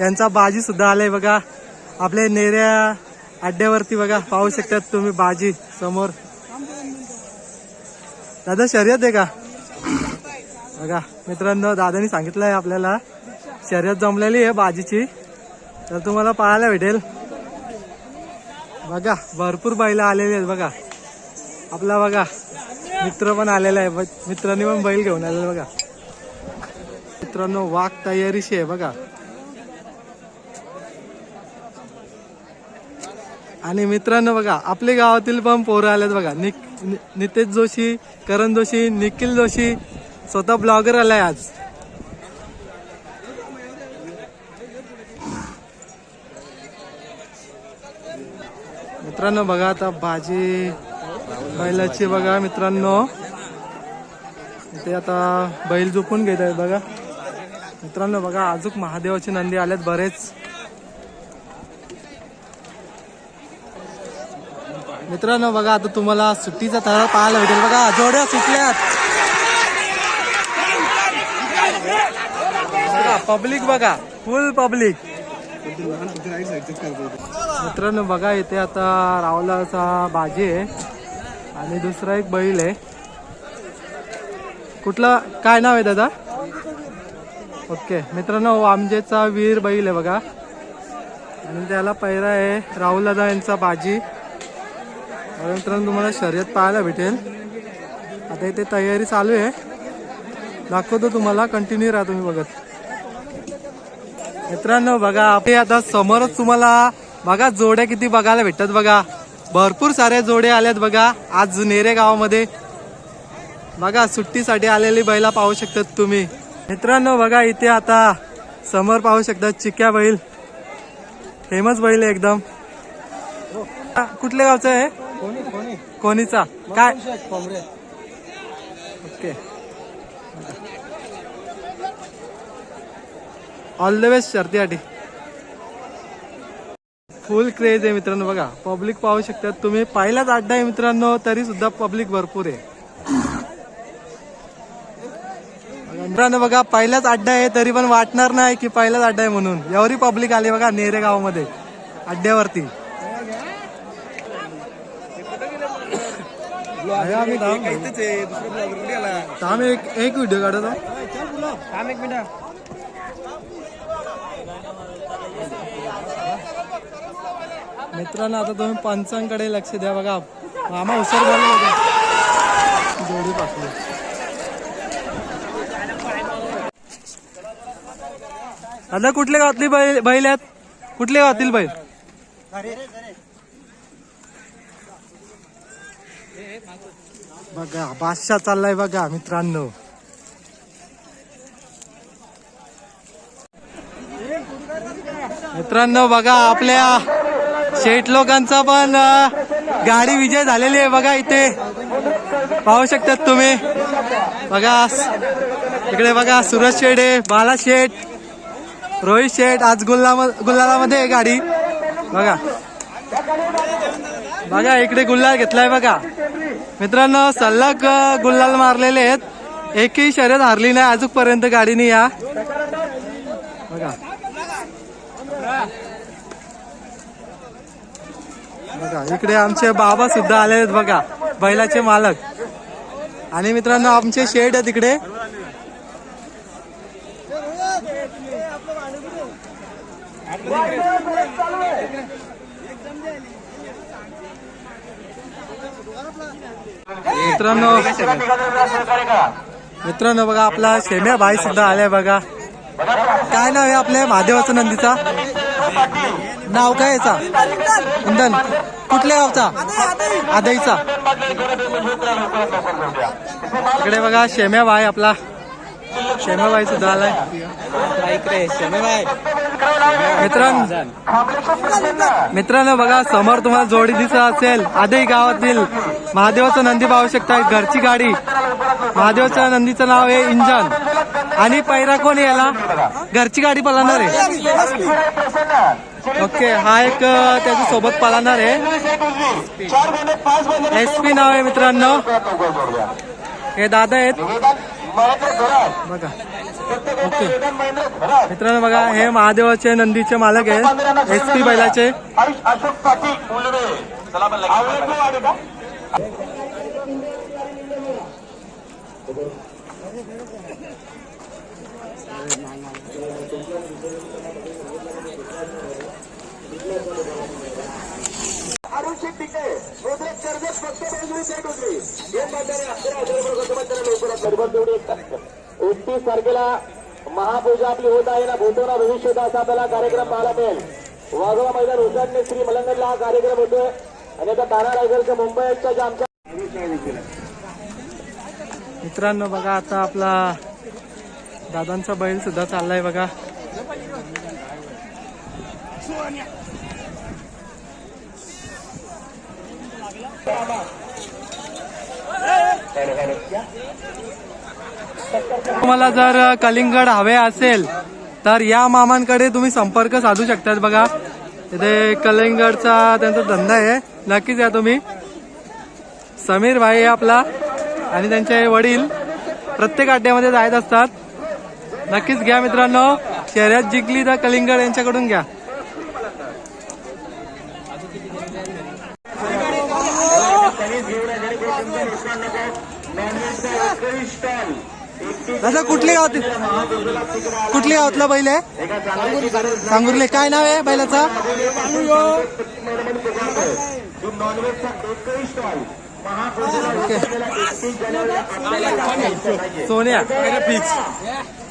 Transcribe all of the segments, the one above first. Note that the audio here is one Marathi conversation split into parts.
यांचा बाजी सुद्धा आलाय बघा. आपल्या नेऱ्या अड्ड्यावरती बघा पाहू शकतात तुम्ही बाजी समोर. दादा शर्यत आहे का? बघा मित्रांनो दादानी सांगितलंय आपल्याला. शर्यत जमलेली आहे बाजीची. तर तुम्हाला पाहायला भेटेल. बघा भरपूर बैल आलेली आहेत बघा. आपला बघा मित्र पण आलेला आहे. ब- मित्रांनी पण बैल घेऊन आलेला बघा. मित्रांनो वाघ तयारीशी आहे बघा. आणि मित्रांनो बघा आपल्या गावातील पण पोरं आलेत बघा. निक नि- नितेश जोशी करण जोशी निखिल जोशी स्वतः ब्लॉगर आलाय आज. मित्रांनो बघा आता भाजी बैलाची बघा मित्रांनो. ते आता बैल झोपून घेत आहेत बघा. मित्रांनो बघा अजून महादेवाची नंदी आल्यात बरेच. मित्रांनो बघा आता तुम्हाला सुट्टीचा थर पाहायला भेटेल. बघा जोड्या सुटल्यात. बघा पब्लिक बघा फुल पब्लिक मित्रांनो बघा इथे आता रावलाचा बाजी आहे आणि दुसरा एक बैल आहे. कुठला? काय नाव आहे दादा? ओके. मित्रांनो आमजेचा वीर बैल आहे बघा. आणि त्याला पैरा आहे राहुल दादा यांचा बाजी. मित्रांनो तुम्हाला शर्यत पाहायला भेटेल. आता इथे तयारी चालू आहे. दाखवतो तुम्हाला कंटिन्यू राहा तुम्ही बघत. मित्रांनो बघा आपले आता समोरच तुम्हाला बघा जोड्या किती बघायला भेटतात बघा. भरपूर साऱ्या जोड्या आल्यात बघा. आज नेरे गावामध्ये. बघा सुट्टीसाठी आलेली बैला पाहू शकतात तुम्ही. मित्रांनो बघा इथे आता समोर पाहू शकतात चिक्या बैल. फेमस बैल आहे एकदम. कुठल्या गावचं आहे? कोणीचा? काय? ओके. ऑल द बेस्ट शर्तीसाठी. फुल क्रेज आहे मित्रांनो बघा. पब्लिक पाहू शकतात. तुम्ही पहिलाच अड्डा आहे मित्रांनो तरी सुद्धा पब्लिक भरपूर आहे. मित्रांनो बघा पहिलाच अड्डा आहे तरी पण वाटणार नाही की पहिलाच अड्डा आहे म्हणून. एवढी पब्लिक आली बघा नेरे गावामध्ये. अड्ड्यावरती. आम्ही थांब. थांब एक एक व्हिडिओ काढतो थांब एक मिनिट. मित्रांनो आता तुम्ही पंचांकडे लक्ष द्या बघा. मामा हुशार झाले बघा. जोडी पासली आता कुठल्या गावातली बैल बैल आहेत? कुठल्या गावातील बैल? बघा बादशाह चाललाय बघा मित्रांनो. मित्रांनो बघा आपल्या शेठ लोकांचा पण गाडी विजय झालेली आहे बघा इथे. पाहू शकतात तुम्ही. बघा इकडे बघा सुरज शेठ आहे बाला शेठ रोहित शेठ आज गुल्ला गुल्लालामध्ये आहे गाडी. बघा. बघा इकडे गुल्लाल घेतलाय बघा. मित्रांनो सल्लग गुल्लाल मारलेले आहेत. एकही शर्यत हारली नाही अजूनपर्यंत गाडीने या. बघा. बघा इकडे आमचे बाबा सुद्धा आले आहेत बघा. बैलाचे मालक. आणि मित्रांनो आमचे शेड आहे तिकडे मित्रांनो मित्रांनो बघा आपला शेम्या भाई सुद्धा आलाय बघा. काय नाव आहे आपल्या महादेवाचं नंदीचा? नाव काय याचा? इंधन कुठल्या गावचा? आदईचा. इकडे बघा शेम्या भाई आपला. शेम्या बाई सुद्धा आलाय. मित्रांनो मित्रांनो बघा समोर तुम्हाला जोडी दिसत असेल. आदई गावातील महादेवाचं नंदी पाहू शकता घरची गाडी. महादेवाच्या नंदीचं नाव आहे इंजन. आणि पैरा कोण याला? घरची गाडी पळणार आहे. ओके हा एक त्याच्या सोबत पळणार आहे. एस पी नाव आहे मित्रांनो. हे दादा आहेत. बघा. ओके. मित्रांनो बघा हे महादेवाचे नंदीचे मालक आहे एस पी बैलाचे. अशोक पाटील. पूजा आपली होत आहे ना भूतोना भविष्य होता असा आपल्याला कार्यक्रम पाहायला मिळेल. वाघोबा मैदान उसाडणे श्री मलंगडला हा कार्यक्रम होतोय. आणि आता तारा रायगडच्या मुंबईच्या ज्या आमच्या मित्रांनो बघा आता आपला दादांचा बैल सुद्धा चाललाय बघा. तुम्हाला जर कलिंगड हवे असेल तर या मामांकडे तुम्ही संपर्क साधू शकतात बघा इथे कलिंगडचा त्यांचा धंदा आहे नक्कीच या तुम्ही समीर भाई आहे आपला आणि त्यांचे वडील प्रत्येक अड्ड्यामध्ये जायत असतात नक्कीच घ्या मित्रांनो शर्यत जिंकली तर कलिंगड यांच्याकडून घ्या दादा कुठली गावात कुठली गावातला बैल आहे सांगुर्ले काय नाव आहे बैलाचा सोन्या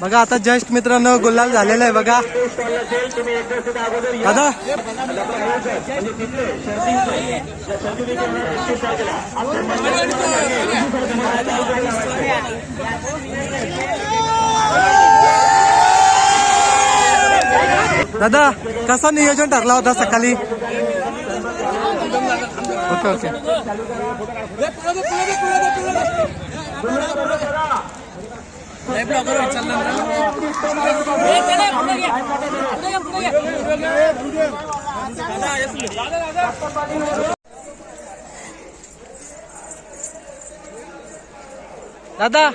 बघा आता जस्ट मित्रांनो गुलाल झालेला आहे बघा. दादा. दादा कसं नियोजन ठरला होता सकाळी? Okay okay. दादा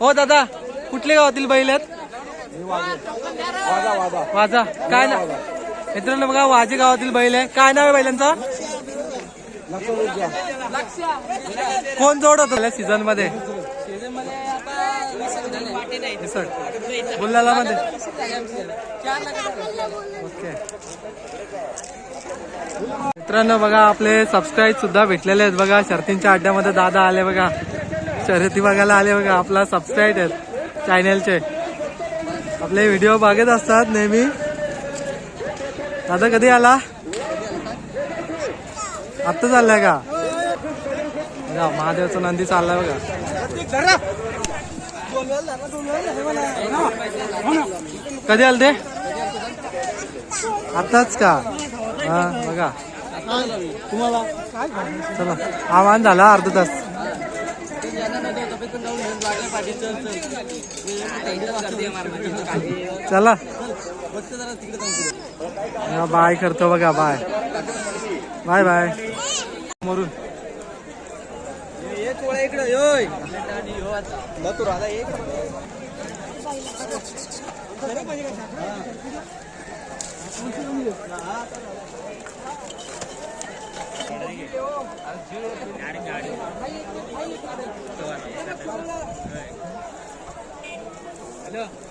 हो दादा कुठल्या गावातील बैल आहेत? वाजा. काय ना मित्रांनो बघा वाजे गावातील बैल आहे. काय नाव आहे बैलांचा? कोण जोड होत? सीझनमध्ये. बुल्लाला मध्ये ओके. मित्रांनो बघा आपले सबस्क्राईब सुद्धा भेटलेले आहेत बघा. शर्तींच्या अड्ड्यामध्ये दादा आले बघा. शर्यती बघायला आले बघा. आपला सबस्क्राईब आहेत चॅनेलचे आपले व्हिडिओ बघत असतात नेहमी. दादा कधी आला? आत्ता चाललाय का? बघा महादेवचा नंदी चाललाय बघा. कधी आल ते आताच का? हा बघा. चला आव्हान झाला अर्धा तास. चला. बाय करतो बघा बाय. Bye bye. मरून. हॅलो.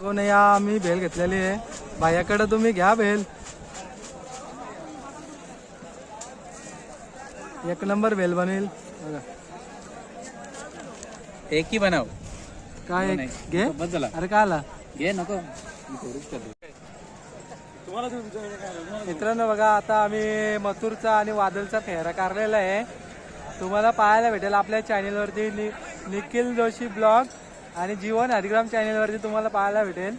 कोण या आम्ही भेल घेतलेली आहे. भायाकडे तुम्ही घ्या भेल. एक नंबर भेल बनेल. एक ही बनव. काय नाही. घे. बस झाला. अरे काय आला? घे नको. मित्रांनो बघा आता आम्ही मथुरचा आणि वादलचा फेरा काढलेला आहे. तुम्हाला पाहायला भेटेल आपल्या चॅनेलवरती नि निखिल जोशी ब्लॉग आणि जीवन हरिग्राम चॅनेलवरती तुम्हाला पाहायला भेटेल.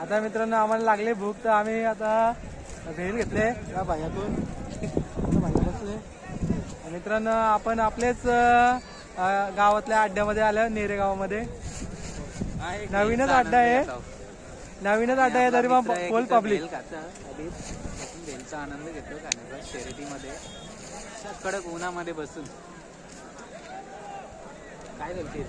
आता मित्रांनो आम्हाला लागली भूक तर आम्ही आता भेल घेतले. या भाज्यातून भाज्या बसले. मित्रांनो आपण आपलेच गावातल्या अड्ड्यामध्ये आलं नेरे गावामध्ये नवीनच अड्डा आहे. नवीनच अड्डा आहे तरी पण फुल पब्लिक आनंद घेतो खाण्याचा शर्यतीमध्ये अशा कडक उन्हामध्ये बसून. काय बोलते?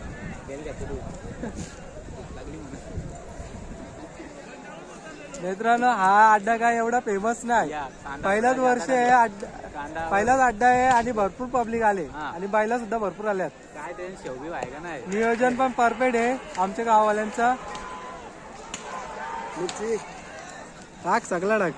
मित्रांनो हा अड्डा काय एवढा फेमस नाही. पहिलाच वर्ष आहे अड्डा पहिलाच अड्डा आहे आणि भरपूर पब्लिक आले. आणि बैला सुद्धा भरपूर आल्यात काय ते शेवबी आहे का नाही. नियोजन पण परफेक्ट आहे. आमच्या गाववाल्यांचं. टाक सगळा टाक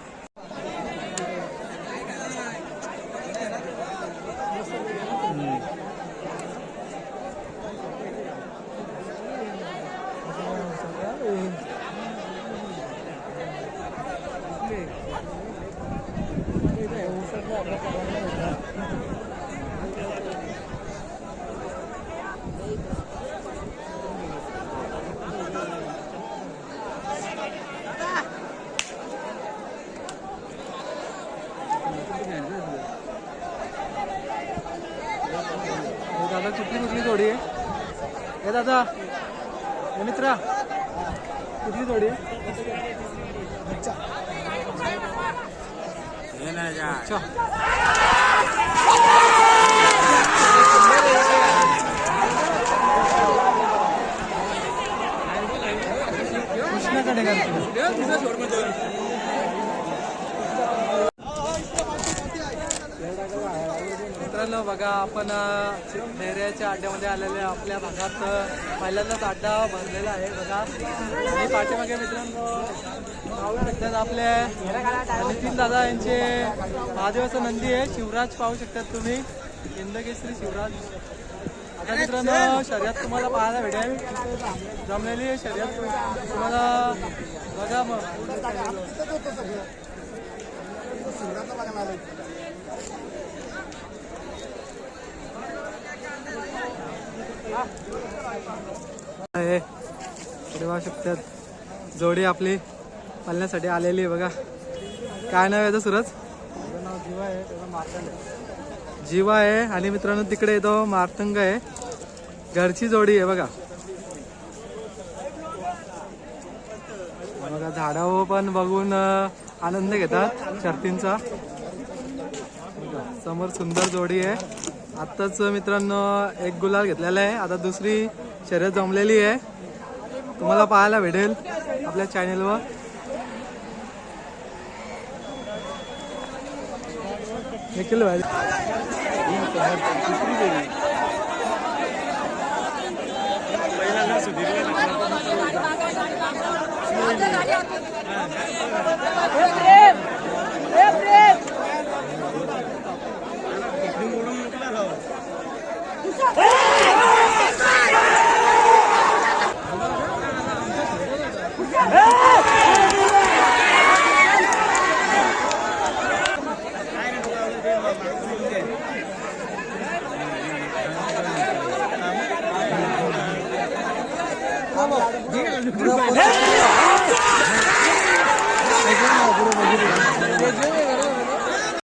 हे दादा कुठली कुठली जोडी आहे हे दादा हे मित्रा कुठली जोडी आहे अच्छा कृष्णाकडे घालतो मित्रांनो बघा आपण नेहऱ्याच्या अड्ड्यामध्ये आलेले आपल्या भागात पहिल्यांदाच अड्डा भरलेला आहे. बघा. आणि पाठीमागे मित्रांनो पाहू शकतात आपले नितीन दादा यांचे महादेवाचं नंदी आहे. शिवराज पाहू शकतात तुम्ही. हिंदकेसरी शिवराज. आता मित्रांनो शर्यत तुम्हाला पाहायला भेटेल. जमलेली आहे शर्यत. तुम्हाला बघा मग. आहे. इकडे पाहू शकतात. जोडी आपली पालण्यासाठी आलेली आहे बघा. काय नाव आहे याचं सूरज? जीवा आहे जीवा आहे आणि मित्रांनो तिकडे तो मार्तंग आहे. घरची जोडी आहे बघा. बघा झाडावर पण बघून आनंद घेतात शर्तींचा. समोर सुंदर जोडी आहे. आत्ताच मित्रांनो एक गुलाल घेतलेला आहे. आता दुसरी शर्यत जमलेली आहे. तुम्हाला पाहायला भेटेल आपल्या चॅनेलवर निखिल भाई. Hey!